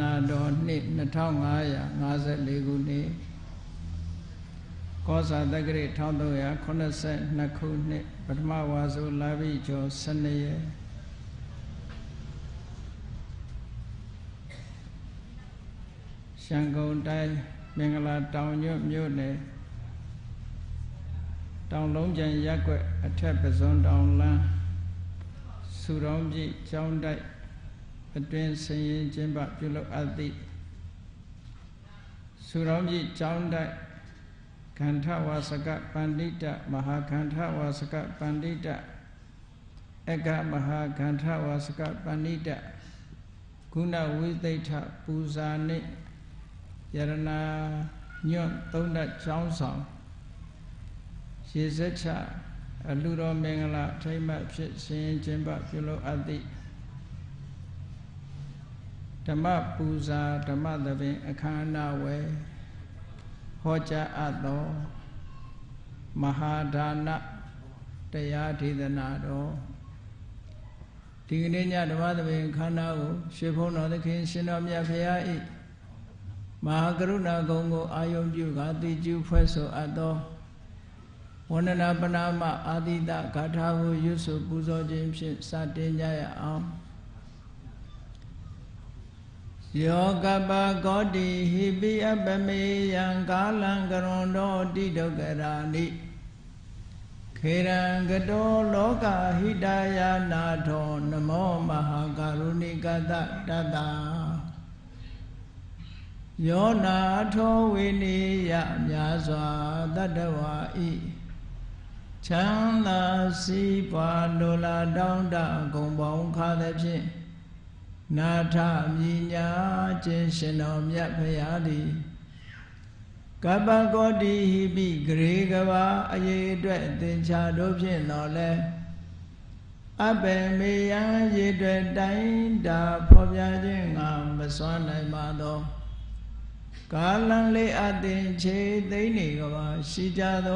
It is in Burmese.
နှစ်2554ခုနှစ်ကောဇာတက္ကရာ1382ခုနှစ်ပထမဝါဆိုလာပြီကျော်12ရက်ရှန်ကုန်တိုင်းမင်္ဂလာတောင်ညွတ်မြို့နယ်တောင်လုံးကျန်ရက်ွက်အထက်ပဇွန်တောင်လန်းစူတော်ပြည့်ကျောင်းတိုက် အတွင်ဆင်ရင်ကျင်းပပြုလုပ်အပ်သည့်စူတော်ပြည့်ကျောင်းတိုက်ခန္ဓဝါစကပန္တိတမဟာခန္ဓဝါစကပန္တိတအကမဟာခန္ဓဝါစကပန္တိတကုဏဝိသိဋ္ဌပူဇာနှင့်ယရနာညွန့်သုံးတတ်ကျောင်းဆောင်ရေစက်ချအလူတော်မင်္ဂလာထိမ့်မှတ်ဖြစ်ရှင်ကျင်းပပြုလုပ်အပ်သည့် ဓမ္မပူဇာဓမ္မသဘင် အခမ်းအနားဝယ်ဟောကြားအပ်သောမဟာဒါနတရားဒေသနာတော်ဒီကနေ့ညဓမ္မသဘင်ခန္ဓာကိုရွှေဘုန်းတော်သခင်ရှင်တော်မြတ်ဖရာ၏မဟာကရုဏာဂုဏ်ကိုအာယုံပြုကာတိကျူဖွဲ့ဆိုအပ်သောဝန္ဒနာပနာမအာတိတဂါထာကိုရွတ်ဆိုပူဇော်ခြင်းဖြင့်စတင်ကြရအောင် ယောကပကောတိဟိပိအပမေယံကာလံကရွန်တော်တိဒုက္ခရာနိခေရံကတောလောကဟိတယာနာထောနမောမဟာကရုဏိကတတတယောနာထောဝိနိယမြာစွာတတဝါဤချမ်းသာစီးပွားလိုလားတောင်းတဂုံပေါင်းခါသည်ဖြင့် နာထမြညာခြင်းရှင်တော်မြတ်ဖရာသည်ကပ္ပကောတိဟိပိဂရေကဘာအရေးအတွက်သင်္ချာတို့ဖြင့်တော်လဲအဘယ်မေယံရေအတွက်တိုင်းတာဖော်ပြခြင်းငါမစွမ်းနိုင်ပါသောကာလံလေးအသင်ခြေသိမ့်နေကဘာရှိကြသော